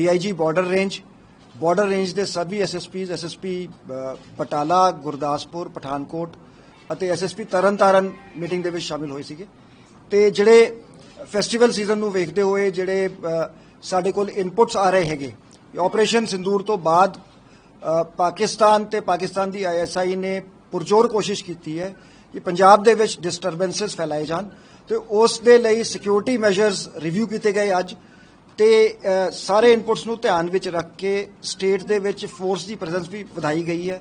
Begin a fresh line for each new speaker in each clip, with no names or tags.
DIG border range border range ਦੇ ਸਭੀ SSPs, SSP Batala, Gurdaspur, Pathankot ਅਤੇ ਐਸਐਸਪੀ ਤਰਨਤਾਰਨ ਮੀਟਿੰਗ ਦੇ ਵਿੱਚ ਸ਼ਾਮਿਲ ਹੋਏ ਸੀਗੇ। ਤੇ ਜਿਹੜੇ ਫੈਸਟੀਵਲ ਸੀਜ਼ਨ ਨੂੰ ਵੇਖਦੇ ਹੋਏ ਜਿਹੜੇ ਸਾਡੇ ਕੋਲ ਇਨਪੁਟਸ ਆ ਰਹੇ ਹੈਗੇ ਆਪਰੇਸ਼ਨ ਸਿੰਦੂਰ ਤੋਂ ਬਾਅਦ ਪਾਕਿਸਤਾਨ ਤੇ ਪਾਕਿਸਤਾਨ ਦੀ ਆਈਐਸਆਈ ਨੇ ਪੁਰਜੋਰ ਕੋਸ਼ਿਸ਼ ਕੀਤੀ ਹੈ ਕਿ ਪੰਜਾਬ ਦੇ ਵਿੱਚ ਡਿਸਟਰਬੈਂਸਸ ਫੈਲਾਏ ਜਾਣ ਤੇ ਉਸ ਦੇ ਲਈ ਸਿਕਿਉਰਿਟੀ ਮੈਜਰਸ ਰਿਵਿਊ ਕੀਤੇ ਗਏ ਅੱਜ। ਤੇ ਸਾਰੇ ਇਨਪੁਟਸ ਨੂੰ ਧਿਆਨ ਵਿੱਚ ਰੱਖ ਕੇ ਸਟੇਟ ਦੇ ਵਿੱਚ ਫੋਰਸ ਦੀ ਪ੍ਰੈਜ਼ੈਂਸ ਵੀ ਵਧਾਈ ਗਈ ਹੈ।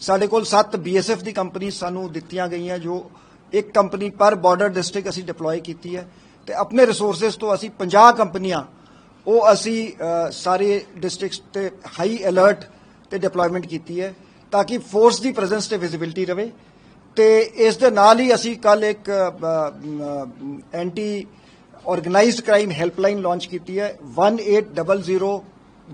ਸਾਡੇ ਕੋਲ 7 ਬੀਐਸਐਫ ਦੀ ਕੰਪਨੀ ਸਾਨੂੰ ਦਿੱਤੀਆਂ ਗਈਆਂ, ਜੋ ਇੱਕ ਕੰਪਨੀ ਪਰ ਬਾਰਡਰ ਡਿਸਟ੍ਰਿਕਟ ਅਸੀਂ ਡਿਪਲੋਏ ਕੀਤੀ ਹੈ ਤੇ ਆਪਣੇ ਰਿਸੋਰਸਸ ਤੋਂ ਅਸੀਂ 50 ਕੰਪਨੀਆਂ ਉਹ ਅਸੀਂ ਸਾਰੇ ਡਿਸਟ੍ਰਿਕਟਸ ਤੇ ਹਾਈ ਅਲਰਟ ਤੇ ਡਿਪਲੋਇਮੈਂਟ ਕੀਤੀ ਹੈ ਤਾਂ ਕਿ ਫੋਰਸ ਦੀ ਪ੍ਰੈਜ਼ੈਂਸ ਤੇ ਵਿਜ਼ਿਬਿਲਟੀ ਰਵੇ ਤੇ ਇਸ ਦੇ ਨਾਲ ਹੀ ਅਸੀਂ ਕੱਲ ਇੱਕ anti organised crime helpline launch ਕੀਤੀ ਹੈ। 1800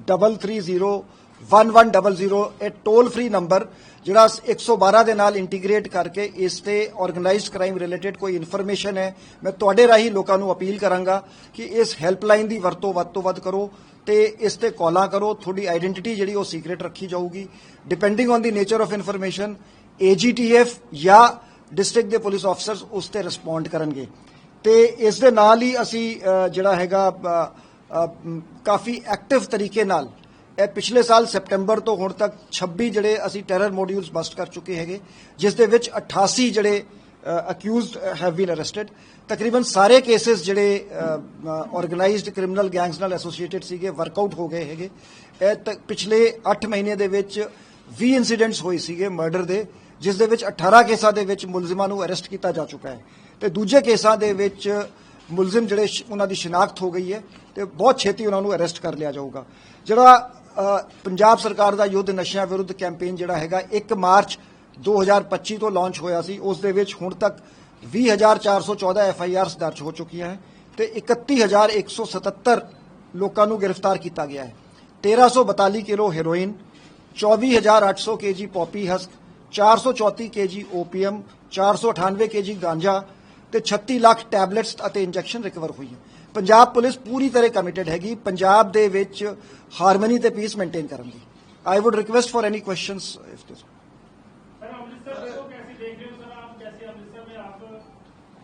330 1100 ਇਹ ਟੋਲ ਫ੍ਰੀ ਨੰਬਰ ਜਿਹੜਾ 112 ਦੇ ਨਾਲ ਇੰਟੀਗ੍ਰੇਟ ਕਰਕੇ ਇਸ ਤੇ ਆਰਗੇਨਾਈਜ਼ਡ ਕ੍ਰਾਈਮ ਰਿਲੇਟਡ ਕੋਈ ਇਨਫੋਰਮੇਸ਼ਨ ਹੈ, ਮੈਂ ਤੁਹਾਡੇ ਰਾਹੀਂ ਲੋਕਾਂ ਨੂੰ ਅਪੀਲ ਕਰਾਂਗਾ ਕਿ ਇਸ ਹੈਲਪਲਾਈਨ ਦੀ ਵਰਤੋਂ ਵੱਧ ਤੋਂ ਵੱਧ ਕਰੋ ਤੇ ਇਸ ਤੇ ਕਾਲਾਂ ਕਰੋ। ਤੁਹਾਡੀ ਆਇਡੈਂਟੀਟੀ ਜਿਹੜੀ ਉਹ ਸੀਕ੍ਰੀਟ ਰੱਖੀ ਜਾਊਗੀ। Depending on the nature of information AGTF ਜਾਂ ਡਿਸਟ੍ਰਿਕਟ ਦੇ ਪੁਲਿਸ ਆਫਸਰਸ ਉਸ ਤੇ ਰਿਸਪੌਂਡ ਕਰਨਗੇ। ਤੇ ਇਸ ਦੇ ਨਾਲ ਹੀ ਅਸੀਂ ਜਿਹੜਾ ਹੈਗਾ ਕਾਫੀ ਐਕਟਿਵ ਤਰੀਕੇ ਨਾਲ ਇਹ ਪਿਛਲੇ ਸਾਲ ਸੈਪਟੈਂਬਰ ਤੋਂ ਹੁਣ ਤੱਕ 26 ਜਿਹੜੇ ਅਸੀਂ ਟੈਰਰ ਮੋਡਿਊਲਸ ਬਸਟ ਕਰ ਚੁੱਕੇ ਹੈਗੇ, ਜਿਸ ਦੇ ਵਿੱਚ 88 ਜਿਹੜੇ ਅਕਿਊਜ਼ਡ ਹੈਵ ਬੀਨ ਅਰੈਸਟਡ ਤਕਰੀਬਨ ਸਾਰੇ ਕੇसेस ਜਿਹੜੇ ਆਰਗੇਨਾਈਜ਼ਡ ਕ੍ਰਿਮੀਨਲ ਗੈਂਗਸ ਨਾਲ ਐਸੋਸੀਏਟਡ ਸੀਗੇ ਵਰਕਆਊਟ ਹੋ ਗਏ ਹੈਗੇ। ਇਹ ਪਿਛਲੇ 8 ਮਹੀਨੇ ਦੇ ਵਿੱਚ 20 ਇਨਸੀਡੈਂਟਸ ਹੋਏ ਸੀਗੇ ਮਰਡਰ ਦੇ, ਜਿਸ ਦੇ ਵਿੱਚ 18 ਕੇਸਾਂ ਦੇ ਵਿੱਚ ਮੁਲਜ਼ਮਾਂ ਨੂੰ ਅਰੈਸਟ ਕੀਤਾ ਜਾ ਚੁੱਕਾ ਹੈ। ਤੇ ਦੂਜੇ ਕੇਸਾਂ ਦੇ ਵਿੱਚ ਮੁਲਜ਼ਮ ਜਿਹੜੇ ਸ਼- ਉਹਨਾਂ ਦੀ ਸ਼ਨਾਖਤ ਹੋ ਗਈ ਹੈ ਤੇ ਬਹੁਤ ਛੇਤੀ ਉਹਨਾਂ ਨੂੰ ਅਰੈਸਟ ਕਰ ਲਿਆ ਜਾਊਗਾ। ਜਿਹੜਾ ਪੰਜਾਬ ਸਰਕਾਰ ਦਾ ਯੁੱਧ ਨਸ਼ਿਆਂ ਵਿਰੁੱਧ ਕੈਂਪੇਨ ਜਿਹੜਾ ਹੈਗਾ 1 ਮਾਰਚ 2025 ਤੋਂ ਲਾਂਚ ਹੋਇਆ ਸੀ। ਉਸ ਦੇ ਵਿੱਚ ਹੁਣ ਤੱਕ 20414 ਐਫ ਆਈ ਆਰਸ ਦਰਜ ਹੋ ਚੁੱਕੀਆਂ ਹੈ ਤੇ 31177 ਲੋਕਾਂ ਨੂੰ ਗ੍ਰਿਫਤਾਰ ਕੀਤਾ ਗਿਆ ਹੈ। 1342 kilo heroin 24800 KG poppy husk 434 KG opium 498 KG ganja ਤੇ 36 ਲੱਖ ਟੈਬਲੇਟਸ ਅਤੇ ਇੰਜੈਕਸ਼ਨ ਰਿਕਵਰ ਹੋਈ ਹੈ ਪੰਜਾਬ ਪੁਲਿਸ ਪੂਰੀ ਤਰ੍ਹਾਂ ਕਮਿਟਡ ਹੈਗੀ ਪੰਜਾਬ ਦੇ ਵਿੱਚ ਹਾਰਮਨੀ ਤੇ ਪੀਸ ਮੇਨਟੇਨ ਕਰਨ ਦੀ I would request for any questions if sir
Amritsar ਕੋ ਕੈਸੀ ਦੇਖ ਰਹੇ ਹੋ ਸਰ ਆਪ ਕੈਸੀ ਅਮ੍ਰਿਤਸਰ ਮੇ ਆਪ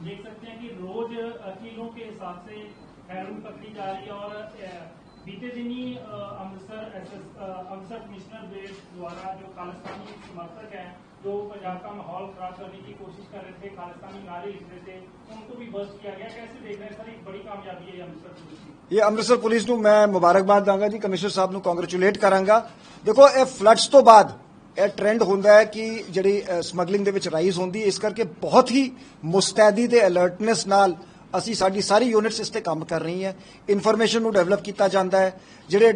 ਦੇਖ ਸਕਤੇ ਹੈ ਕਿ ਰੋਜ਼ ਕਿਲੋ ਕੇ ਹਿਸਾਬ ਸੇ ਹੈਰੋਇਨ ਪਕੜੀ ਜਾ ਰਹੀ ਹੈ ਔਰ ਬੀਤੇ ਦਿਨੀ ਅਮ੍ਰਿਤਸਰ ਐਸਐਸ ਅਫਸਰ ਕਮਿਸ਼ਨਰ ਦੇ ਦੁਆਰਾ ਜੋ ਕਾਲਸਤਾਨੀ ਸਮਰਥਕ ਹੈ है और अ, बीते दिन ही अ, अमृतसर एसएस अ, अमृतसर कमिश्नर बेस द्वारा जो खालिस्तानी समर्थक हैं जो पंजाब का माहौल खराब करने की कोशिश कर रहे थे खालिस्तानी नारे लिख रहे थे उनको भी बस्ट किया गया कैसे देख रहे हैं सर एक बड़ी कामयाबी है ये अमृतसर पुलिस की
ਇਹ ਅੰਮ੍ਰਿਤਸਰ ਪੁਲਿਸ ਨੂੰ ਮੈਂ ਮੁਬਾਰਕਬਾਦ ਦਾਂਗਾ ਜੀ ਕਮਿਸ਼ਨਰ ਸਾਹਿਬ ਨੂੰ ਕੰਗ੍ਰੈਚੁਲੇਟ ਕਰਾਂਗਾ ਦੇਖੋ ਇਹ ਫਲੱਡਸ ਤੋਂ ਬਾਅਦ ਇਹ ਟ੍ਰੈਂਡ ਹੁੰਦਾ ਹੈ ਕਿ ਜਿਹੜੀ ਸਮਗਲਿੰਗ ਦੇ ਵਿੱਚ ਰਾਈਜ਼ ਹੁੰਦੀ ਹੈ ਇਸ ਕਰਕੇ ਬਹੁਤ ਹੀ ਮੁਸਤੈਦੀ ਤੇ ਅਲਰਟਨੈਸ ਨਾਲ ਅਸੀਂ ਸਾਡੀ ਸਾਰੀ ਯੂਨਿਟਸ ਇਸ ਤੇ ਕੰਮ ਕਰ ਰਹੀ ਹੈ। ਇਨਫੋਰਮੇਸ਼ਨ ਨੂੰ ਡਿਵੈਲਪ ਕੀਤਾ ਜਾਂਦਾ ਹੈ। ਜਿਹੜੇ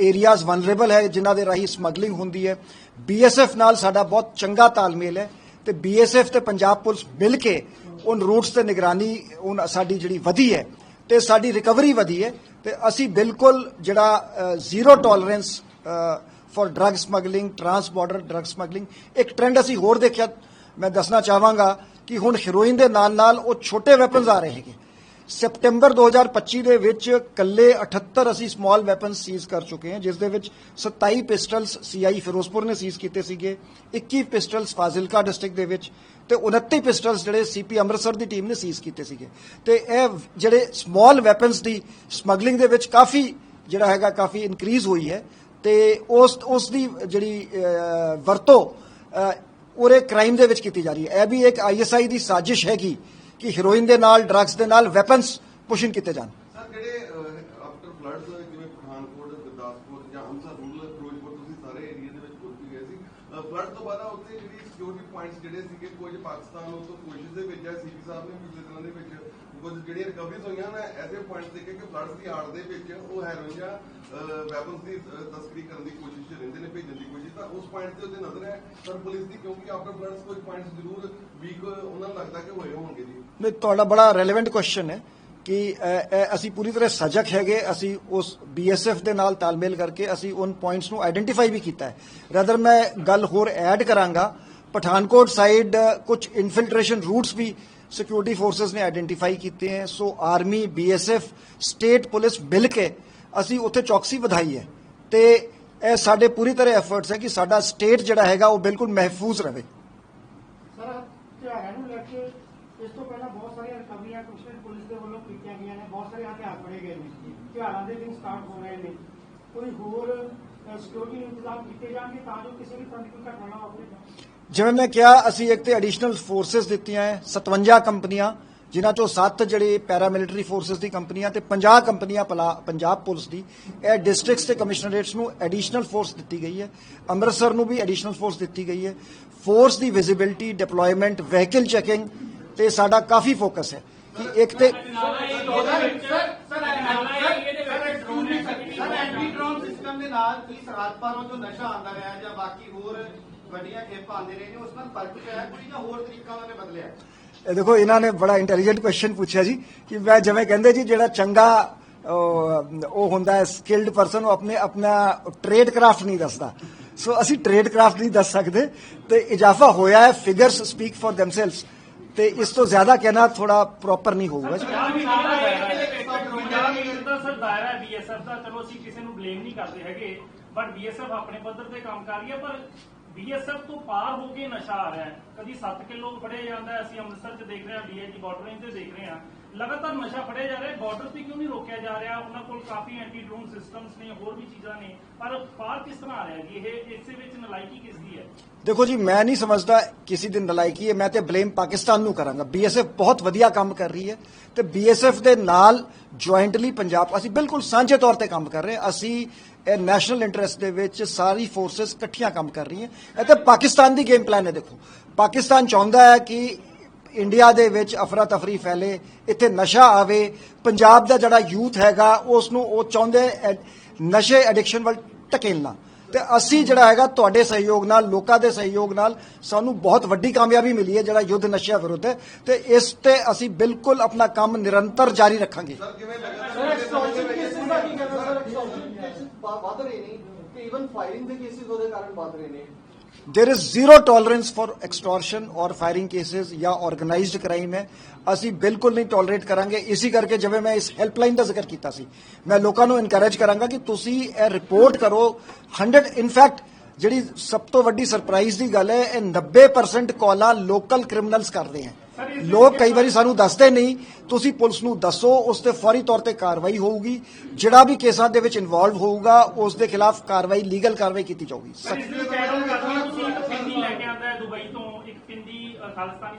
ਏਰੀਆਜ਼ ਵਨਰੇਬਲ ਹੈ, ਜਿਨ੍ਹਾਂ ਦੇ ਰਾਹੀਂ ਸਮਗਲਿੰਗ ਹੁੰਦੀ ਹੈ। ਬੀਐਸਐਫ ਨਾਲ ਸਾਡਾ ਬਹੁਤ ਚੰਗਾ ਤਾਲਮੇਲ ਹੈ ਤੇ ਬੀਐਸਐਫ ਤੇ ਪੰਜਾਬ ਪੁਲਿਸ ਮਿਲ ਕੇ ਉਨ ਰੂਟਸ ਤੇ ਨਿਗਰਾਨੀ, ਉਨ ਸਾਡੀ ਜਿਹੜੀ ਵਧੀ ਹੈ ਤੇ ਸਾਡੀ ਰਿਕਵਰੀ ਵਧੀ ਹੈ ਤੇ ਅਸੀਂ ਬਿਲਕੁਲ ਜਿਹੜਾ zero tolerance for drug smuggling trans border drug smuggling ਇੱਕ ਟ੍ਰੈਂਡ ਅਸੀਂ ਹੋਰ ਦੇਖਿਆ। ਮੈਂ ਦੱਸਣਾ ਚਾਹਾਂਗਾ ਕਿ ਹੁਣ ਹੈਰੋਇਨ ਦੇ ਨਾਲ ਨਾਲ ਉਹ ਛੋਟੇ ਵੈਪਨਸ ਆ ਰਹੇ ਹੈਗੇ। ਸਪਟੈਂਬਰ 2025 ਦੇ ਵਿੱਚ ਕੱਲੇ 78 ਅਸੀਂ ਸਮਾਲ ਵੈਪਨਸ ਸੀਜ਼ ਕਰ ਚੁੱਕੇ ਹਾਂ, ਜਿਸ ਦੇ ਵਿੱਚ 27 ਪਿਸਟਲਸ ਸੀਆਈ ਫਿਰੋਜ਼ਪੁਰ ਨੇ ਸੀਜ਼ ਕੀਤੇ ਸੀਗੇ 21 ਪਿਸਟਲਸ ਫਾਜ਼ਿਲਕਾ ਡਿਸਟ੍ਰਿਕਟ ਦੇ ਵਿੱਚ ਤੇ 29 ਪਿਸਟਲਸ ਜਿਹੜੇ ਸੀਪੀ ਅੰਮ੍ਰਿਤਸਰ ਦੀ ਟੀਮ ਨੇ ਸੀਜ਼ ਕੀਤੇ ਸੀਗੇ। ਤੇ ਇਹ ਜਿਹੜੇ ਸਮਾਲ ਵੈਪਨਸ ਦੀ ਸਮਗਲਿੰਗ ਦੇ ਵਿੱਚ ਕਾਫੀ ਜਿਹੜਾ ਹੈਗਾ ਕਾਫੀ ਇਨਕਰੀਜ਼ ਹੋਈ ਹੈ ਤੇ ਉਸ ਉਸ ਦੀ ਜਿਹੜੀ ਵਰਤੋਂ ਅਹ, ਉਹਰੇ ਕ੍ਰਾਈਮ ਦੇ ਵਿੱਚ ਕੀਤੀ ਜਾ ਰਹੀ ਹੈ। ਇਹ ਵੀ ਇੱਕ ਆਈਐਸਆਈ ਦੀ ਸਾਜ਼ਿਸ਼ ਹੈਗੀ ਕਿ ਹੈਰੋਇਨ ਦੇ ਨਾਲ ਡਰੱਗਸ ਦੇ ਨਾਲ ਵੈਪਨਸ ਪੁਸ਼ਨ ਕੀਤੇ ਜਾਣ।
ਸਰ ਜਿਹੜੇ ਆਫਟਰ ਫਲੱਡਸ ਜਿਵੇਂ ਪਠਾਨਕੋਟ ਗੁਰਦਾਸਪੁਰ ਜਾਂ ਅੰਮ੍ਰਿਤਸਰ ਰੂਰਲ ਫਿਰੋਜ਼ਪੁਰ ਤੁਸੀਂ ਸਾਰੇ ਏਰੀਆ ਦੇ ਵਿੱਚ ਘੁੰਮ ਕੇ ਗਏ ਸੀ। ਫਲੱਡ ਤੋਂ ਬਾਅਦ ਉੱਥੇ ਜਿਹੜੀ ਸਿਕਿਉਰਿਟੀ ਪੁਆਇੰਟਸ ਜਿਹੜੇ ਸੀਗੇ ਕੁਝ ਪਾਕਿਸਤਾਨ ਉਸ ਤੋਂ ਕੋਸ਼ਿਸ਼ ਦੇ ਵਿੱਚ ਹੈ ਸੀਪੀ ਸਾਹਿਬ ਨੇ ਪਿਛਲੇ ਦਿਨਾਂ ਦੇ ਵਿੱਚ ਕੁਝ ਜਿਹੜੀਆਂ ਰਿਕਵਰੀਜ਼ ਹੋਈਆਂ ਨੇ, ਐਸੇ ਪੁਆਇੰਟਸ ਦੇਖੇ ਕਿ ਫਲੱਡਸ ਦੀ ਆੜ ਦੇ ਵਿੱਚ ਉਹ ਹੈਰੋਇਨ ਜਾਂ ਵੈਪਨਸ ਦੀ ਤਸਕਰੀ ਕਰਨ ਦੀ ਕੋਸ਼ਿਸ਼ ਰਹਿੰਦੇ ਨੇ, ਭੇਜਣ ਦੀ ਕੋਸ਼ਿਸ਼। ਤਾਂ ਉਸ ਪੁਆਇੰਟ ਤੇ ਉਹਦੇ ਨਜ਼ਰ ਹੈ। ਸਰ ਪੁਲਿਸ ਦੀ ਕਿਉਂਕਿ ਆਫਟਰ ਫਲੱਡਸ ਕੁਝ ਪੁਆਇੰਟਸ ਜ਼ਰੂਰ ਵੀਕ ਉਹਨਾਂ ਲੱਗਦਾ ਕਿ ਹੋਏ ਹੋਣਗੇ ਜੀ।
ਨਹੀਂ, ਤੁਹਾਡਾ ਬੜਾ ਰੈਲੇਵੈਂਟ ਕੁਐਸਚਨ ਹੈ ਕਿ ਅਸੀਂ ਪੂਰੀ ਤਰ੍ਹਾਂ ਸਜਗ ਹੈਗੇ, ਅਸੀਂ ਉਸ ਬੀਐਸਐਫ ਦੇ ਨਾਲ ਤਾਲਮੇਲ ਕਰਕੇ ਅਸੀਂ ਉਨ ਪੁਆਇੰਟਸ ਨੂੰ ਆਇਡੈਂਟੀਫਾਈ ਵੀ ਕੀਤਾ ਹੈ। ਰਦਰ ਮੈਂ ਗੱਲ ਹੋਰ ਐਡ ਕਰਾਂਗਾ। ਪਠਾਨਕੋਟ ਸਾਈਡ ਕੁਝ ਇਨਫਿਲਟ੍ਰੇਸ਼ਨ ਰੂਟਸ ਵੀ ਸਿਕਿਉਰਿਟੀ ਫੋਰਸਸ ਨੇ ਆਇਡੈਂਟੀਫਾਈ ਕੀਤੇ हैं so army BSF state police ਮਿਲ ਕੇ ਅਸੀਂ ਉੱਥੇ ਚੌਕਸੀ ਵਧਾਈ ਹੈ। ਤੇ ਇਹ ਸਾਡੇ ਪੂਰੀ ਤਰ੍ਹਾਂ ਐਫਰਟਸ ਹੈ ਕਿ ਸਾਡਾ ਸਟੇਟ ਜਿਹੜਾ ਹੈਗਾ ਉਹ ਬਿਲਕੁਲ ਮਹਿਫੂਜ਼ ਰਹੇ।
ਸਰ ਤਿਉਹਾਰਾਂ ਨੂੰ ਲੈ ਕੇ ਇਸ ਤੋਂ ਪਹਿਲਾਂ ਬਹੁਤ ਸਾਰੀਆਂ ਰਿਕਵਰੀਆਂ ਕਮਿਸ਼ਨਰ ਪੁਲਿਸ ਦੇ ਵੱਲੋਂ ਕੀਤੀਆਂ ਗਈਆਂ ਨੇ, ਬਹੁਤ ਸਾਰੇ ਹਥਿਆਰ ਫੜੇ ਗਏ ਨੇ। ਤਿਉਹਾਰਾਂ ਦੇ ਦਿਨ ਸਟਾਰਟ ਹੋ ਰਹੇ ਨੇ। ਕੋਈ ਹੋਰ ਸਿਕਿਉਰਿਟੀ ਇੰਤਜ਼ਾਮ ਕੀਤੇ ਜਾਣਗੇ ਤਾਂ ਜੋ ਕਿਸੇ ਵੀ ਤਰ੍ਹਾਂ ਦੀ ਕੋਈ ਘਟਨਾ ਨਾ ਵਾਪਰੇ
ਜਿਵੇਂ ਮੈਂ ਕਿਹਾ, ਅਸੀਂ ਇੱਕ ਤੇ ਐਡੀਸ਼ਨਲ ਫੋਰਸਸ ਦਿੱਤੀਆਂ ਹੈ 57 ਕੰਪਨੀਆਂ, ਜਿਨ੍ਹਾਂ ਚੋਂ 7 ਜਿਹੜੇ ਪੈਰਾ ਮਿਲਟਰੀ ਫੋਰਸਸ ਦੀ ਕੰਪਨੀਆਂ ਤੇ 50 ਕੰਪਨੀਆਂ ਪੰਜਾਬ ਪੁਲਿਸ ਦੀ, ਇਹ ਡਿਸਟ੍ਰਿਕਟਸ ਤੇ ਕਮਿਸ਼ਨਰੇਟਸ ਨੂੰ ਐਡੀਸ਼ਨਲ ਫੋਰਸ ਦਿੱਤੀ ਗਈ ਹੈ। ਅੰਮ੍ਰਿਤਸਰ ਨੂੰ ਵੀ ਐਡੀਸ਼ਨਲ ਫੋਰਸ ਦਿੱਤੀ ਗਈ ਹੈ। ਫੋਰਸ ਦੀ ਵਿਜ਼ਿਬਿਲਟੀ ਡਿਪਲੋਇਮੈਂਟ ਵਹੀਕਲ ਚੈਕਿੰਗ ਤੇ ਸਾਡਾ ਕਾਫੀ ਫੋਕਸ ਹੈ ਕਿ ਇੱਕ ਤੇ
ਸਰਹੱਦ ਪਾਰੋਂ ਜੋ ਨਸ਼ਾ ਆਂਦਾ ਰਿਹਾ ਜਾਂ ਬਾਕੀ ਹੋਰ ਵੱਡੀਆਂ ਖੇਪਾਂ ਆਉਂਦੇ ਰਹੇ ਨੇ ਉਸ ਨਾਲ ਫ਼ਰਕ ਪਿਆ ਕੋਈ ਜਾਂ ਹੋਰ ਤਰੀਕਾ ਉਹਨਾਂ ਨੇ ਬਦਲਿਆ
ਇਹ ਦੇਖੋ ਇਹਨਾਂ ਨੇ ਬੜਾ ਇੰਟੈਲੀਜੈਂਟ ਕੁਐਸਚਨ ਪੁੱਛਿਆ ਜੀ ਕਿ ਮੈਂ ਜਿਵੇਂ ਕਹਿੰਦੇ ਜੀ ਜਿਹੜਾ ਚੰਗਾ ਉਹ ਹੁੰਦਾ ਹੈ ਸਕਿਲਡ ਪਰਸਨ ਉਹ ਆਪਣੇ ਆਪਣਾ ਟ੍ਰੇਡ ਕਰਾਫਟ ਨਹੀਂ ਦੱਸਦਾ। ਸੋ ਅਸੀਂ ਟ੍ਰੇਡ ਕਰਾਫਟ ਨਹੀਂ ਦੱਸ ਸਕਦੇ। ਤੇ ਇਜ਼ਾਫਾ ਹੋਇਆ ਹੈ ਫਿਗਰਸ ਸਪੀਕ ਫॉर ਥੈਮਸੈਲਵਸ ਤੇ ਇਸ ਤੋਂ ਜ਼ਿਆਦਾ ਕਹਿਣਾ ਥੋੜਾ ਪ੍ਰੋਪਰ ਨਹੀਂ ਹੋਊਗਾ ਜੀ।
ਸਰ ਦਾਇਰਾ ਹੈ ਬੀਐਸਐਫ ਦਾ। ਚਲੋ ਅਸੀਂ ਕਿਸੇ ਨੂੰ ਬਲੇਮ ਨਹੀਂ ਕਰਦੇ ਹੈਗੇ ਬਟ ਬੀਐਸਐਫ ਆਪਣੇ ਪੱਧਰ ਤੇ ਕੰਮ ਕਰ ਰਹੀ ਹੈ ਪਰ ਬੀਐਸਐਫ ਤੋਂ ਪਾਰ ਹੋ ਕੇ ਨਸ਼ਾ ਆ ਰਿਹਾ ਹੈ। ਕਦੀ 7 ਕਿਲੋ ਫੜਿਆ ਜਾਂਦਾ ਹੈ, ਅਸੀਂ ਅੰਮ੍ਰਿਤਸਰ 'ਚ ਦੇਖ ਰਹੇ ਹਾਂ ਡੀਆਈਜੀ ਬਾਰਡਰ ਤੇ ਦੇਖ ਰਹੇ ਹਾਂ। ਲਗਾਤਾਰ ਨਸ਼ਾ ਫੜਿਆ ਜਾ ਰਿਹਾ ਹੈ। ਬਾਰਡਰ ਤੇ ਕਿਉਂ ਨਹੀਂ ਰੋਕਿਆ ਜਾ ਰਿਹਾ? ਉਹਨਾਂ ਕੋਲ ਕਾਫੀ ਐਂਟੀ ਡਰੋਨ ਸਿਸਟਮਸ ਨੇ ਹੋਰ ਵੀ ਚੀਜ਼ਾਂ ਨੇ। ਪਰ ਪਾਰ ਕਿਸ ਤਰ੍ਹਾਂ ਆ ਰਿਹਾ ਜੀ? ਇਹ ਇਸੇ ਵਿੱਚ ਨਲਾਇਕੀ ਕਿਸ ਦੀ ਹੈ?
ਦੇਖੋ ਜੀ ਮੈਂ ਨਹੀਂ ਸਮਝਦਾ ਕਿਸੇ ਦੀ ਨਲਾਇਕੀ ਹੈ। ਮੈਂ ਤੇ ਬਲੇਮ ਪਾਕਿਸਤਾਨ ਨੂੰ ਕਰਾਂਗਾ। ਬੀਐਸਐਫ ਬਹੁਤ ਵਧੀਆ ਕੰਮ ਕਰ ਰਹੀ ਹੈ ਤੇ ਬੀਐਸਐਫ ਦੇ ਨਾਲ ਜੁਆਇੰਟਲੀ ਪੰਜਾਬ ਅਸੀਂ ਬਿਲਕੁਲ ਸਾਂਝੇ ਤੌਰ ਤੇ ਕੰਮ ਕਰ ਰਹੇ ਅਸੀਂ ਇਹ ਨੈਸ਼ਨਲ ਇੰਟਰਸਟ ਦੇ ਵਿੱਚ ਸਾਰੀ ਫੋਰਸਸ ਇਕੱਠੀਆਂ ਕੰਮ ਕਰ ਰਹੀਆਂ। ਇਹ ਤੇ ਪਾਕਿਸਤਾਨ ਦੀ ਗੇਮ ਪਲਾਨ ਹੈ, ਦੇਖੋ। ਪਾਕਿਸਤਾਨ ਚਾਹੁੰਦਾ ਹੈ ਕਿ ਇੰਡੀਆ ਦੇ ਵਿੱਚ ਅਫਰਾ ਤਫਰੀ ਫੈਲੇ, ਇੱਥੇ ਨਸ਼ਾ ਆਵੇ। ਪੰਜਾਬ ਦਾ ਜਿਹੜਾ ਯੂਥ ਹੈਗਾ ਉਸ ਨੂੰ ਉਹ ਚਾਹੁੰਦੇ ਨਸ਼ੇ ਐਡਿਕਸ਼ਨ ਵੱਲ ਧਕੇਲਣਾ। ਤੇ ਅਸੀਂ ਜਿਹੜਾ ਹੈਗਾ, ਤੁਹਾਡੇ ਸਹਿਯੋਗ ਨਾਲ, ਲੋਕਾਂ ਦੇ ਸਹਿਯੋਗ ਨਾਲ ਸਾਨੂੰ ਬਹੁਤ ਵੱਡੀ ਕਾਮਯਾਬੀ ਮਿਲੀ ਹੈ ਜਿਹੜਾ ਯੁੱਧ ਨਸ਼ਿਆਂ ਵਿਰੁੱਧ। ਹੈ ਤੇ ਇਸ ਤੇ ਅਸੀਂ ਬਿਲਕੁਲ ਆਪਣਾ ਕੰਮ ਨਿਰੰਤਰ ਜਾਰੀ ਰੱਖਾਂਗੇ।
ਵੱਧ ਰਹੇ ਨੇ ਕਿ ਇਵਨ ਫਾਇਰਿੰਗ ਦੇ ਕੇਸਿਸ ਉਹਦੇ ਕਾਰਨ ਵੱਧ ਰਹੇ ਨੇ
there is zero tolerance for extortion और फायरिंग केसेस या ऑर्गेनाइज्ड क्राइम ਹੈ ਅਸੀਂ ਬਿਲਕੁਲ ਨਹੀਂ ਟੋਲਰੇਟ ਕਰਾਂਗੇ ਇਸੇ ਕਰਕੇ ਜਿਵੇਂ ਮੈਂ ਇਸ ਹੈਲਪਲਾਈਨ ਦਾ ਜ਼ਿਕਰ ਕੀਤਾ ਸੀ ਮੈਂ ਲੋਕਾਂ ਨੂੰ ਇਨਕਰੇਜ ਕਰਾਂਗਾ ਕਿ ਤੁਸੀਂ ਇਹ ਰਿਪੋਰਟ ਕਰੋ 100 ਇਨਫੈਕਟ ਜਿਹੜੀ ਸਭ ਤੋਂ ਵੱਡੀ ਸਰਪ੍ਰਾਈਜ਼ ਦੀ ਗੱਲ ਹੈ ਇਹ 90% ਕਾਲਾਂ ਲੋਕਲ ਕ੍ਰਿਮੀਨਲਸ ਕਰਦੇ ਹੈ ਲੋਕ ਕਈ ਵਾਰੀ ਸਾਨੂੰ ਦੱਸਦੇ ਨਹੀਂ। ਤੁਸੀਂ ਪੁਲਿਸ ਨੂੰ ਦੱਸੋ ਉਸ ਤੇ ਫੌਰੀ ਤੌਰ ਤੇ ਕਾਰਵਾਈ ਹੋਊਗੀ। ਜਿਹੜਾ ਵੀ ਕੇਸਾਂ ਦੇ ਵਿੱਚ ਇਨਵੋਲਵ ਹੋਊਗਾ ਉਸ ਦੇ ਖਿਲਾਫ ਕਾਰਵਾਈ ਲੀਗਲ ਕਾਰਵਾਈ ਕੀਤੀ ਜਾਊਗੀ।
ਤੋਂ ਇੱਕ ਪਿੰਡੀ ਅ,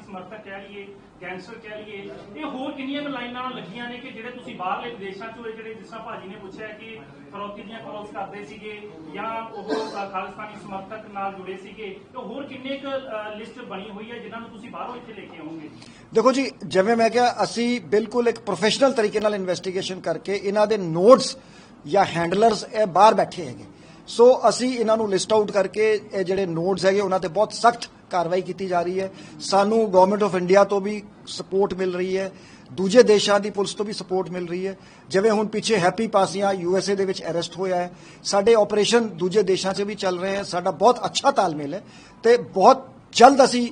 ਸਮਰਥਕ ਕਹਿ ਲਈਏ ਗੈਂਗਸਟਰ ਕਹਿ ਲਈਏ ਇਹ ਹੋਰ ਕਿੰਨੀਆਂ ਕੁ ਲਾਈਨਾਂ ਲੱਗੀਆਂ ਨੇ ਕਿ ਜਿਹੜੇ ਤੁਸੀਂ ਬਾਹਰਲੇ ਵਿਦੇਸ਼ਾਂ ਚੋਂ ਇਹ ਜਿਹੜੇ ਜਿਸ ਤਰ੍ਹਾਂ ਭਾਜੀ ਨੇ ਪੁੱਛਿਆ ਕਿ ਫਰੋਤੀ ਦੀਆਂ ਕਾਲਸ ਕਰਦੇ ਸੀਗੇ ਜਾਂ ਉਹ ਅ, ਸਮਰਥਕ ਨਾਲ ਜੁੜੇ ਸੀਗੇ ਤੇ ਹੋਰ ਕਿੰਨੇ ਕੁ ਲਿਸਟ ਬਣੀ ਹੋਈ ਹੈ ਜਿਨ੍ਹਾਂ ਨੂੰ ਤੁਸੀਂ ਬਾਹਰੋਂ ਇੱਥੇ ਲੈ ਕੇ ਆਉਂਗੇ
ਦੇਖੋ ਜੀ ਜਿਵੇਂ ਮੈਂ ਕਿਹਾ ਅਸੀਂ ਬਿਲਕੁਲ ਇੱਕ ਪ੍ਰੋਫੈਸ਼ਨਲ ਤਰੀਕੇ ਨਾਲ ਇਨਵੈਸਟੀਗੇਸ਼ਨ ਕਰਕੇ ਇਹਨਾਂ ਦੇ ਨੋਟਸ ਜਾਂ ਹੈਂਡਲਰਸ ਇਹ ਬਾਹਰ ਬੈਠੇ ਹੈਗੇ। ਸੋ ਅਸੀਂ ਇਹਨਾਂ ਨੂੰ ਲਿਸਟ ਆਊਟ ਕਰਕੇ ਇਹ ਜਿਹੜੇ ਨੋਟਸ ਹੈਗੇ ਉਹਨਾਂ ਤੇ ਬਹੁਤ ਸਖਤ ਕਾਰਵਾਈ ਕੀਤੀ ਜਾ ਰਹੀ ਹੈ। ਸਾਨੂੰ ਗਵਰਨਮੈਂਟ ਆਫ ਇੰਡੀਆ ਤੋਂ ਵੀ ਸਪੋਰਟ ਮਿਲ ਰਹੀ ਹੈ। ਦੂਜੇ ਦੇਸ਼ਾਂ ਦੀ ਪੁਲਿਸ ਤੋਂ ਵੀ ਸਪੋਰਟ ਮਿਲ ਰਹੀ ਹੈ। ਜਿਵੇਂ ਹੁਣ ਪਿੱਛੇ ਹੈਪੀ ਪਾਸੀਆਂ ਯੂਐਸਏ ਦੇ ਵਿੱਚ ਅਰੈਸਟ ਹੋਇਆ ਹੈ। ਸਾਡੇ ਆਪਰੇਸ਼ਨ ਦੂਜੇ ਦੇਸ਼ਾਂ 'ਚ ਵੀ ਚੱਲ ਰਹੇ ਹੈ। ਸਾਡਾ ਬਹੁਤ ਅੱਛਾ ਤਾਲਮੇਲ ਹੈ ਤੇ ਬਹੁਤ ਜਲਦ ਅਸੀਂ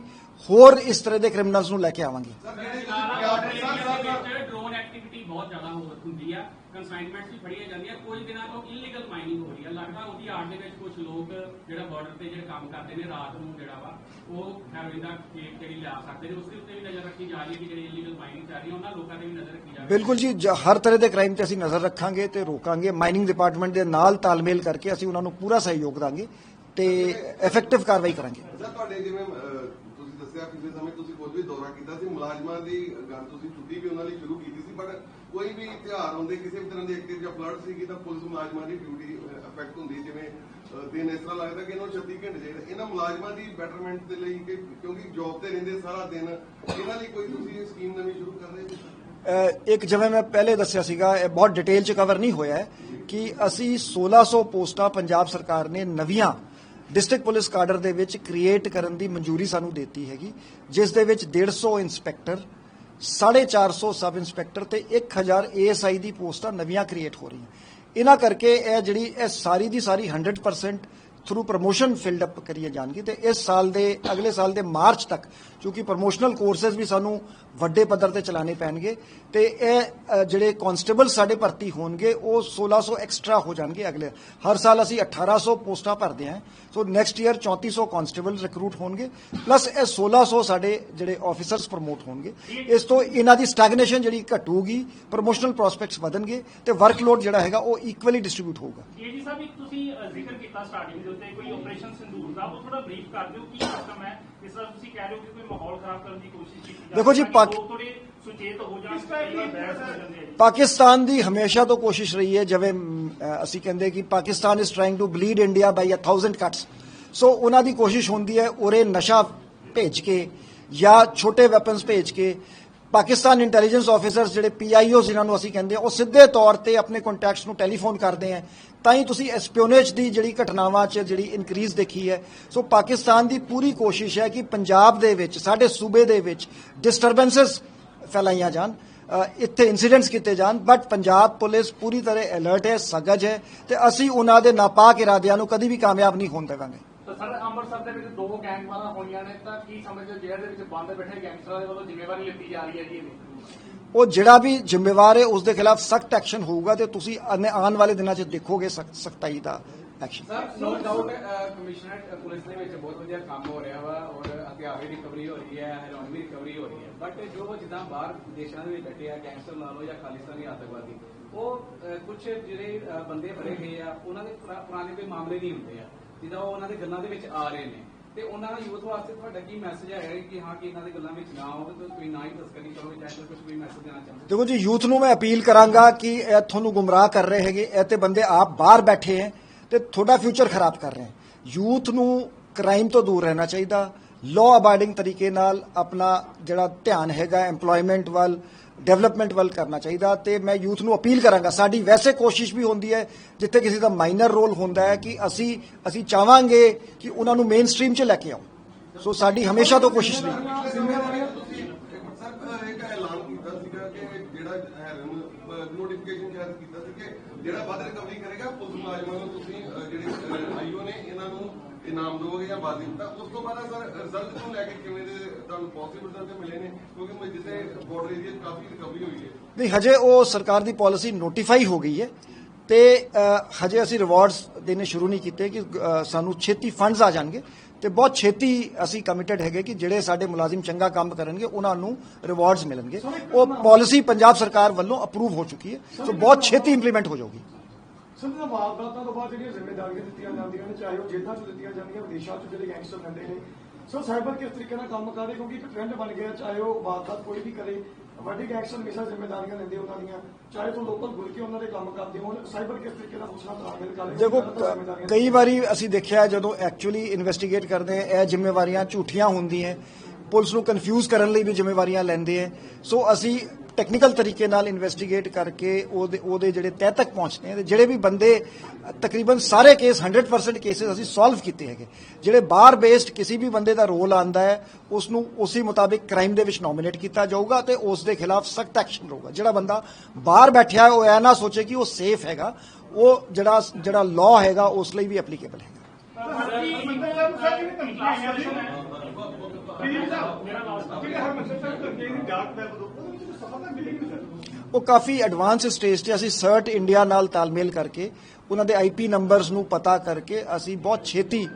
ਹੋਰ ਇਸ ਤਰ੍ਹਾਂ ਦੇ ਕ੍ਰਿਮੀਨਲਸ ਨੂੰ ਲੈ ਕੇ ਆਵਾਂਗੇ
ਡਰੋਨ ਐਕਟੀਵਿਟੀ ਬਹੁਤ ਜ਼ਿਆਦਾ ਹੋ ਹੁੰਦੀ ਆ ਕਨਸਾਈਨਮੈਂਟਸ ਵੀ ਫੜੀਆਂ ਜਾਂਦੀਆਂ ਕੁਝ ਦਿਨਾਂ ਤੋਂ ਇਲੀਗਲ ਮਾਈਨਿੰਗ ਹੋ ਰਹੀ ਆ ਲੱਗਦਾ ਉਹਦੀ ਆੜ ਦੇ ਵਿੱਚ ਕੁਝ ਲੋਕ ਜਿਹੜਾ ਬਾਰਡਰ ਤੇ ਜਿਹੜੇ ਕੰਮ ਕਰਦੇ ਨੇ ਰਾਤ ਨੂੰ ਜਿਹੜਾ ਵਾ ਉਹ ਹੈਰੋਇਨ ਦਾ ਖੇਤ ਜਿਹੜੀ ਲਿਆ ਸਕਦੇ ਨੇ ਉਸ ਦੇ ਉੱਤੇ ਵੀ ਨਜ਼ਰ ਰੱਖੀ ਜਾ ਰਹੀ ਹੈ ਕਿ ਜਿਹੜੀ ਇਲੀਗਲ ਮਾਈਨਿੰਗ ਚੱਲ ਰਹੀ ਹੈ ਉਹਨਾਂ ਲੋਕਾਂ ਤੇ ਵੀ ਨਜ਼ਰ ਰੱਖੀ ਜਾਵੇ
ਬਿਲਕੁਲ ਜੀ ਜ- ਹਰ ਤਰ੍ਹਾਂ ਦੇ ਕ੍ਰਾਈਮ ਤੇ ਅਸੀਂ ਨਜ਼ਰ ਰੱਖਾਂਗੇ ਤੇ ਰੋਕਾਂਗੇ। ਮਾਈਨਿੰਗ ਡਿਪਾਰਟਮੈਂਟ ਦੇ ਨਾਲ ਤਾਲਮੇਲ ਕਰਕੇ ਅਸੀਂ ਉਹਨਾਂ ਨੂੰ ਪੂਰਾ ਸਹਿਯੋਗ ਦਾਂਗੇ ਤੇ ਇਫੈਕਟਿਵ ਕਾਰਵਾਈ ਕਰਾਂਗੇ।
ਸਰ ਤੁਹਾਡੇ ਜਿਵੇਂ ਤੁਸੀਂ ਦੱਸਿਆ ਪਿਛਲੇ ਸਮੇਂ ਤੁਸੀਂ ਖੁਦ ਵੀ ਦੌਰਾ ਕੀਤਾ ਸੀ ਮੁਲਾਜ਼ਮਾਂ ਦੀ ਗੱਲ ਤੁਸੀਂ ਛੁੱਟੀ ਵੀ ਉਹਨਾਂ ਲਈ ਸ਼ੁਰੂ ਕੀਤੀ ਬਟ ਕੋਈ ਵੀ ਤਿਉਹਾਰ ਹੁੰਦੇ, ਕਿਸੇ ਵੀ ਤਰ੍ਹਾਂ ਦੀ ਐਕਟਿਵ ਜਾਂ ਫਲੱਡ ਸੀ ਤਾਂ ਪੁਲਿਸ ਮੁਲਾਜ਼ਮਾਂ ਦੀ ਡਿਊਟੀ ਅਫੈਕਟ ਹੁੰਦੀ। ਜਿਵੇਂ ਦਿਨ ਇਸ ਤਰ੍ਹਾਂ ਲੱਗਦਾ ਕਿ ਇਹਨਾਂ ਨੂੰ 36 ਘੰਟੇ ਚਾਹੀਦੇ। ਇਹਨਾਂ ਮੁਲਾਜ਼ਮਾਂ ਦੀ ਬੈਟਰਮੈਂਟ ਦੇ ਲਈ ਕਿਉਂਕਿ ਜੌਬ ਤੇ ਰਹਿੰਦੇ ਸਾਰਾ ਦਿਨ, ਇਹਨਾਂ ਲਈ ਕੋਈ ਤੁਸੀਂ ਸਕੀਮ ਨਵੀਂ ਸ਼ੁਰੂ ਕਰ ਰਹੇ ਹੋ?
ਇੱਕ ਜਿਵੇਂ ਮੈਂ ਪਹਿਲੇ ਦੱਸਿਆ ਸੀਗਾ, ਇਹ ਬਹੁਤ ਡਿਟੇਲ ਚ ਕਵਰ ਨਹੀਂ ਹੋਇਆ ਕਿ ਅਸੀਂ 1600 ਪੋਸਟਾਂ ਪੰਜਾਬ ਸਰਕਾਰ ਨੇ ਨਵੀਆਂ ਡਿਸਟ੍ਰਿਕਟ ਪੁਲਿਸ ਕਾਡਰ ਦੇ ਵਿੱਚ ਕ੍ਰੀਏਟ ਕਰਨ ਦੀ ਮਨਜ਼ੂਰੀ ਸਾਨੂੰ ਦਿੱਤੀ ਹੈਗੀ, ਜਿਸ ਦੇ ਵਿੱਚ 150 ਇੰਸਪੈਕਟਰ 450 ਸਬ ਇੰਸਪੈਕਟਰ ਤੇ 1000 ਏਐਸਆਈ ਦੀ ਪੋਸਟਾਂ ਨਵੀਆਂ ਕ੍ਰੀਏਟ ਹੋ ਰਹੀਆਂ। ਇਹਨਾਂ ਕਰਕੇ ਇਹ ਜਿਹੜੀ ਇਹ ਸਾਰੀ ਦੀ ਸਾਰੀ 100% ਥਰੂ ਪ੍ਰੋਮੋਸ਼ਨ ਫਿਲਡ ਅਪ ਕਰੀਏ ਜਾਣਗੇ ਤੇ ਇਸ ਸਾਲ ਦੇ, ਅਗਲੇ ਸਾਲ ਦੇ ਮਾਰਚ ਤੱਕ, ਕਿਉਂਕਿ ਪ੍ਰੋਮੋਸ਼ਨਲ ਕੋਰਸਸ ਵੀ ਸਾਨੂੰ ਵੱਡੇ ਪੱਧਰ ਤੇ ਚਲਾਣੇ ਪੈਣਗੇ ਤੇ ਇਹ ਜਿਹੜੇ ਕਨਸਟੇਬਲ ਸਾਡੇ ਭਰਤੀ ਹੋਣਗੇ, ਉਹ 1600 ਐਕਸਟਰਾ ਹੋ ਜਾਣਗੇ ਅਗਲੇ, ਹਰ ਸਾਲ ਅਸੀਂ 1800 ਪੋਸਟਾਂ ਭਰਦੇ ਹਾਂ, so next year 3400 constable recruit ਹੋਣਗੇ ਪਲੱਸ ਇਹ 1600 ਸਾਡੇ ਜਿਹੜੇ ਆਫੀਸਰਸ ਪ੍ਰਮੋਟ ਹੋਣਗੇ, ਇਸ ਤੋਂ ਇਹਨਾਂ ਦੀ ਸਟੈਗਨੇਸ਼ਨ ਜਿਹੜੀ ਘਟੂਗੀ ਪ੍ਰੋਮੋਸ਼ਨਲ ਪ੍ਰੋਸਪੈਕਟਸ ਵਧਣਗੇ ਤੇ ਵਰਕਲੋਡ ਜਿਹੜਾ ਹੈਗਾ ਉਹ ਇਕੁਅਲੀ ਡਿਸਟ੍ਰੀਬਿਊਟ ਹੋਊਗਾ।
ਏਜੀ ਸਾਹਿਬ, ਇੱਕ ਤੁਸੀਂ ਜ਼ਿਕਰ ਕੀਤਾ ਸਟਾਰਟਿੰਗ ਦੇ ਉੱਤੇ ਕੋਈ ਆਪਰੇਸ਼ਨ ਸਿੰਦੂਰ ਦਾ ਉਹ ਥੋੜਾ ਬਰੀਫ ਕਰ ਦਿਓ ਕੀ ਸਿਸਟਮ ਹੈ ਇਸ ਤਰ੍ਹਾਂ ਤੁਸੀਂ ਕਹਿ ਰਹੇ ਹੋ ਕਿ ਕੋਈ ਮਾਹੌਲ ਖਰਾਬ ਕਰਨ ਦੀ ਕੋਸ਼ਿਸ਼ ਕੀਤੀ ਜਾ
ਦੇਖੋ ਜੀ,
ਰਹੀ ਹੈ
ਪਾਕ-
ਲੋਕ ਥੋੜੇ ਸੁਚੇਤ ਹੋ ਜਾਣ ਕਈ ਵਾਰ ਬਹਿਸ ਹੋ ਜਾਂਦੇ ਆ ਜੀ
ਪਾਕਿਸਤਾਨ ਦੀ ਹਮੇਸ਼ਾ ਤੋਂ ਕੋਸ਼ਿਸ਼ ਰਹੀ ਹੈ ਜਿਵੇਂ ਮ, ਅ, ਅਸੀਂ ਕਹਿੰਦੇ ਕਿ Pakistan is trying to bleed India by uh 1000 cuts so ਉਹਨਾਂ ਦੀ ਕੋਸ਼ਿਸ਼ ਹੁੰਦੀ ਹੈ ਉਰੇ ਨਸ਼ਾ ਭੇਜ ਕੇ ਜਾਂ ਛੋਟੇ ਵੈਪਨਸ ਭੇਜ ਕੇ ਪਾਕਿਸਤਾਨ ਇੰਟੈਲੀਜੈਂਸ ਆਫੀਸਰਸ ਜਿਹੜੇ ਪੀਆਈਓ ਜਿਨ੍ਹਾਂ ਨੂੰ ਅਸੀਂ ਕਹਿੰਦੇ ਹਾਂ ਉਹ ਸਿੱਧੇ ਤੌਰ ਤੇ ਆਪਣੇ ਕੰਟੈਕਟਸ ਨੂੰ ਟੈਲੀਫੋਨ ਕਰਦੇ ਆ ਤਾਂ ਹੀ ਤੁਸੀਂ ਐਸਪੀਓਨੇਜ ਦੀ ਜਿਹੜੀ ਘਟਨਾਵਾਂ 'ਚ ਜਿਹੜੀ ਇਨਕਰੀਜ਼ ਦੇਖੀ ਹੈ। ਸੋ ਪਾਕਿਸਤਾਨ ਦੀ ਪੂਰੀ ਕੋਸ਼ਿਸ਼ ਹੈ ਕਿ ਪੰਜਾਬ ਦੇ ਵਿੱਚ, ਸਾਡੇ ਸੂਬੇ ਦੇ ਵਿੱਚ ਡਿਸਟਰਬੈਂਸਸ ਫੈਲਾਈਆਂ ਜਾਣ ਇੱਥੇ ਇਨਸੀਡੈਂਟਸ ਕੀਤੇ ਜਾਣ ਬਟ ਪੰਜਾਬ ਪੁਲਿਸ ਪੂਰੀ ਤਰ੍ਹਾਂ ਅਲਰਟ ਹੈ, ਸਗਜ ਹੈ ਤੇ ਅਸੀਂ ਉਹਨਾਂ ਦੇ ਨਾਪਾਕ ਇਰਾਦਿਆਂ ਨੂੰ ਕਦੀ ਵੀ ਕਾਮਯਾਬ ਨਹੀਂ ਹੋਣ ਦੇਵਾਂਗੇ।
ਤਾਂ ਸਰ, ਅੰਮ੍ਰਿਤਸਰ ਦੇ ਵਿੱਚ ਦੋ ਗੈਂਗਵਾਰਾਂ ਹੋਈਆਂ ਨੇ, ਤਾਂ ਕੀ ਸਮਝਦੇ ਜੇਲ੍ਹ ਦੇ ਵਿੱਚ ਬੰਦ ਬੈਠੇ ਗੈਂਗਸਟਰਾਂ ਦੇ ਵੱਲੋਂ ਜ਼ਿੰਮੇਵਾਰੀ ਲਿੱਤੀ ਜਾ ਰਹੀ ਹੈ ਜੀ ਇਹਦੀ?
ਉਹ ਜਿਹੜਾ ਵੀ ਜ਼ਿੰਮੇਵਾਰ ਹੈ, ਉਸ ਦੇ ਖਿਲਾਫ ਸਖਤ ਐਕਸ਼ਨ ਹੋਊਗਾ ਤੇ ਤੁਸੀਂ ਆਉਣ ਵਾਲੇ ਦਿਨਾਂ 'ਚ ਦੇਖੋਗੇ ਸਖਤਾਈ ਦਾ action.
Sir no doubt commissioner police ਦੇ ਵਿੱਚ ਬਹੁਤ ਵਧੀਆ ਕੰਮ ਹੋ ਰਿਹਾ ਵਾ ਔਰ ਹਥਿਆਰ ਦੀ ਰਿਕਵਰੀ ਹੋ ਰਹੀ ਹੈ ਹੈਰੋਇਨ ਦੀ ਰਿਕਵਰੀ ਹੋ ਰਹੀ ਹੈ। ਬਟ ਜੋ ਜਿੱਦਾਂ ਬਾਹਰ ਦੇਸ਼ਾਂ ਦੇ ਵਿੱਚ ਬੈਠੇ ਆ ਗੈਂਗਸਟਰ ਲਾ ਲਓ ਜਾਂ ਖਾਲਿਸਤਾਨੀ ਆਤੰਕਵਾਦੀ, ਉਹ ਕੁਝ ਜਿਹੜੇ ਬੰਦੇ ਫੜੇ ਗਏ ਆ, ਉਹਨਾਂ ਦੇ ਪੁਰਾਣੇ ਕੋਈ ਮਾਮਲੇ ਨਹੀਂ ਹੁੰਦੇ ਆ। ਜਿੱਦਾਂ ਉਹ ਉਹਨਾਂ ਦੇ ਗੱਲਾਂ ਦੇ ਵਿੱਚ ਆ ਰਹੇ ਨੇ। ਤੇ ਉਹਨਾਂ ਦਾ ਯੂਥ ਵਾਸਤੇ ਤੁਹਾਡਾ ਕੀ ਮੈਸੇਜ ਹੈ ਕਿ ਹਾਂ, ਕਿ ਇਹਨਾਂ ਦੇ ਗੱਲਾਂ ਵਿੱਚ ਨਾ ਆਵੇ ਤੇ ਕੋਈ ਨਾ ਹੀ ਤਸਕਰੀ ਕਰੋ ਚਾਹੇ ਕੁਝ ਵੀ ਮੈਸੇਜ ਦੇਣਾ ਚਾਹੁੰਦੇ
ਦੇਖੋ ਜੀ, ਯੂਥ ਨੂੰ ਮੈਂ ਅਪੀਲ ਕਰਾਂਗਾ ਕਿ ਇਹ ਤੁਹਾਨੂੰ ਗੁੰਮਰਾਹ ਕਰ ਰਹੇ ਹੈਗੇ, ਇਹ ਤੇ ਬੰਦੇ ਆਪ ਬਾਹਰ ਬੈਠੇ ਹੈ ਤੇ ਤੁਹਾਡਾ ਫਿਊਚਰ ਖਰਾਬ ਕਰ ਰਹੇ ਹੈ। ਯੂਥ ਨੂੰ ਕ੍ਰਾਈਮ ਤੋਂ ਦੂਰ ਰਹਿਣਾ ਚਾਹੀਦਾ ਲਾਅ ਅਬਾਈਡਿੰਗ ਤਰੀਕੇ ਨਾਲ ਆਪਣਾ ਜਿਹੜਾ ਧਿਆਨ ਹੈਗਾ, EMPLOYMENT ਵੱਲ ਡਿਵੈਲਪਮੈਂਟ ਵੱਲ ਕਰਨਾ ਚਾਹੀਦਾ ਤੇ ਮੈਂ ਯੂਥ ਨੂੰ ਅਪੀਲ ਕਰਾਂਗਾ। ਸਾਡੀ ਵੈਸੇ ਕੋਸ਼ਿਸ਼ ਵੀ ਹੁੰਦੀ ਹੈ, ਜਿੱਥੇ ਕਿਸੇ ਦਾ ਮਾਈਨਰ ਰੋਲ ਹੁੰਦਾ ਹੈ ਕਿ ਅਸੀਂ ਅਸੀਂ ਚਾਹਾਂਗੇ ਕਿ ਉਹਨਾਂ ਨੂੰ ਮੇਨ ਸਟ੍ਰੀਮ 'ਚ ਲੈ ਕੇ ਆਓ ਸੋ ਸਾਡੀ ਹਮੇਸ਼ਾ ਤੋਂ ਕੋਸ਼ਿਸ਼ ਰਹੀ ਹੈ।
ਜ਼ਿੰਮੇਵਾਰੀਆਂ ਤੁਸੀਂ ਸਰ ਇੱਕ ਐਲਾਨ ਕੀਤਾ ਸੀਗਾ ਕਿ ਜਿਹੜਾ ਹੈਰਨ ਨੋਟੀਫਿਕੇਸ਼ਨ ਜਾਰੀ ਕੀਤਾ ਸੀ ਕਿ ਜਿਹੜਾ ਵੱਧ ਰਿਕਵਰੀ ਕਰੇਗਾ ਪੁਲਿਸ ਮੁਲਾਜ਼ਮਾਂ ਨੂੰ ਤੁਸੀਂ ਜਿਹੜੇ ਆਈਓ ਨੇ, ਇਹਨਾਂ ਨੂੰ ਇਨਾਮ ਦੋਗੇ ਜਾਂ ਬਾਜ਼ੀ ਤਾਂ ਉਸ ਤੋਂ ਬਾਅਦ ਸਰ ਰਿਜ਼ਲਟ ਨੂੰ ਲੈ ਕੇ ਕਿਵੇਂ ਦੇ ਤੁਹਾਨੂੰ ਪੋਜ਼ਿਟਿਵ ਰਿਜ਼ਲਟ ਮਿਲੇ ਨੇ? ਕਿਉਂਕਿ ਮੈਂ ਬਾਰਡਰ ਏਰੀਆ ਕਾਫੀ ਰਿਕਵਰੀ ਹੋਈ ਹੈ।
ਨਹੀਂ, ਹਜੇ ਉਹ ਸਰਕਾਰ ਦੀ ਪਾਲਿਸੀ ਨੋਟੀਫਾਈ ਹੋ ਗਈ ਹੈ ਤੇ ਹਜੇ ਅਸੀਂ ਰਿਵਾਰਡਸ ਦੇਣੇ ਸ਼ੁਰੂ ਨਹੀਂ ਕੀਤੇ ਕਿ ਸਾਨੂੰ ਛੇਤੀ ਫੰਡਸ ਆ ਜਾਣਗੇ। ਤੇ ਬਹੁਤ ਛੇਤੀ ਅਸੀਂ ਕਮਿਟਡ ਹੈਗੇ ਕਿ ਜਿਹੜੇ ਸਾਡੇ ਮੁਲਾਜ਼ਮ ਚੰਗਾ ਕੰਮ ਕਰਨਗੇ, ਉਹਨਾਂ ਨੂੰ ਰਿਵਾਰਡਸ ਮਿਲਣਗੇ। ਉਹ ਪਾਲਿਸੀ ਪੰਜਾਬ ਸਰਕਾਰ ਵੱਲੋਂ ਅਪਰੂਵ ਹੋ ਚੁੱਕੀ ਹੈ ਸੋ ਬਹੁਤ ਛੇਤੀ ਇੰਪਲੀਮੈਂਟ ਹੋ ਜਾਊਗੀ।
ਸਿੱਧਾ ਵਾਰਦਾਤਾਂ ਤੋਂ ਬਾਅਦ ਜਿਹੜੀਆਂ ਜ਼ਿੰਮੇਵਾਰੀਆਂ ਦਿੱਤੀਆਂ ਜਾਂਦੀਆਂ ਨੇ, ਚਾਹੇ ਉਹ ਜੇਲ੍ਹਾਂ 'ਚ ਦਿੱਤੀਆਂ ਜਾਂਦੀਆਂ ਵਿਦੇਸ਼ਾਂ 'ਚ ਜਿਹੜੇ ਗੈਂਗਸਟਰ ਰਹਿੰਦੇ ਨੇ। ਸੋ ਸਾਈਬਰ ਕਿਸ ਤਰੀਕੇ ਨਾਲ ਕੰਮ ਕਰ ਰਹੇ? ਕਿਉਂਕਿ ਇੱਕ ਟ੍ਰੈਂਡ ਬਣ ਗਿਆ, ਚਾਹੇ ਉਹ ਵਾਰਦਾਤ ਕੋਈ ਵੀ ਕਰੇ ਵੱਡੇ ਗੈਂਗਸਟਰ ਹਮੇਸ਼ਾ ਜ਼ਿੰਮੇਵਾਰੀਆਂ ਲੈਂਦੇ ਉਹਨਾਂ ਦੀਆਂ ਚਾਹੇ ਤੋਂ ਲੋਕਲ ਗੁਰ ਕੇ ਉਹਨਾਂ ਦੇ ਕੰਮ ਕਰਦੇ ਹੋਣ ਸਾਈਬਰ ਕਿਸ ਤਰੀਕੇ ਨਾਲ ਉਸਨਾ ਤਾਲਮੇਲ ਕਰ?
ਦੇਖੋ ਕਈ ਵਾਰੀ ਅਸੀਂ ਦੇਖਿਆ ਜਦੋਂ ਐਕਚੁਅਲੀ ਇਨਵੈਸਟੀਗੇਟ ਕਰਦੇ ਆ ਇਹ ਜ਼ਿੰਮੇਵਾਰੀਆਂ ਝੂਠੀਆਂ ਹੁੰਦੀਆਂ ਪੁਲਿਸ ਨੂੰ ਕਨਫਿਊਜ਼ ਕਰਨ ਲਈ ਵੀ ਜ਼ਿੰਮੇਵਾਰੀਆਂ ਲੈਂਦੇ ਆ ਸੋ ਅਸੀਂ ਟੈਕਨੀਕਲ ਤਰੀਕੇ ਨਾਲ ਇਨਵੈਸਟੀਗੇਟ ਕਰਕੇ ਉਹਦੇ ਉਹਦੇ ਜਿਹੜੇ ਤਹਿ ਤੱਕ ਪਹੁੰਚਦੇ ਆ ਜਿਹੜੇ ਵੀ ਬੰਦੇ ਤਕਰੀਬਨ ਸਾਰੇ ਕੇਸ 100% ਕੇਸਿਸ ਅਸੀਂ ਸੋਲਵ ਕੀਤੇ ਹੈਗੇ ਜਿਹੜੇ ਬਾਹਰ ਬੇਸਡ ਕਿਸੇ ਵੀ ਬੰਦੇ ਦਾ ਰੋਲ ਆਂਦਾ ਹੈ ਉਸ ਨੂੰ ਉਸੇ ਮੁਤਾਬਿਕ ਕ੍ਰਾਈਮ ਦੇ ਵਿੱਚ ਨੋਮੀਨੇਟ ਕੀਤਾ ਜਾਊਗਾ ਤੇ ਉਸ ਦੇ ਖਿਲਾਫ ਸਖਤ ਐਕਸ਼ਨ ਰਹੂਗਾ ਜਿਹੜਾ ਬੰਦਾ ਬਾਹਰ ਬੈਠਿਆ ਹੈ, ਉਹ ਐ ਨਾ ਸੋਚੇ ਕਿ ਉਹ ਸੇਫ ਹੈਗਾ ਉਹ ਜਿਹੜਾ ਜਿਹੜਾ ਲਾਅ ਹੈਗਾ ਉਸ ਲਈ ਵੀ ਐਪਲੀਕੇਬਲ ਹੈਗਾ ਉਹ ਕਾਫੀ ਐਡਵਾਂਸ ਸਟੇਜ ਤੇ ਅਸੀਂ ਸਰਟ ਇੰਡੀਆ ਨਾਲ ਤਾਲਮੇਲ ਕਰਕੇ, ਉਹਨਾਂ ਦੇ ਆਈਪੀ ਨੰਬਰਸ ਨੂੰ ਪਤਾ ਕਰਕੇ ਅਸੀਂ ਬਹੁਤ ਛੇਤੀ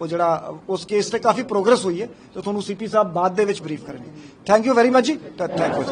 ਉਹ ਜਿਹੜਾ, ਉਸ ਕੇਸ ਤੇ ਕਾਫੀ ਪ੍ਰੋਗਰੈਸ ਹੋਈ ਹੈ, ਤੇ ਤੁਹਾਨੂੰ ਸੀਪੀ ਸਾਹਿਬ ਬਾਅਦ ਦੇ ਵਿੱਚ ਬਰੀਫ ਕਰਨਗੇ। Thank you very much
ji thank you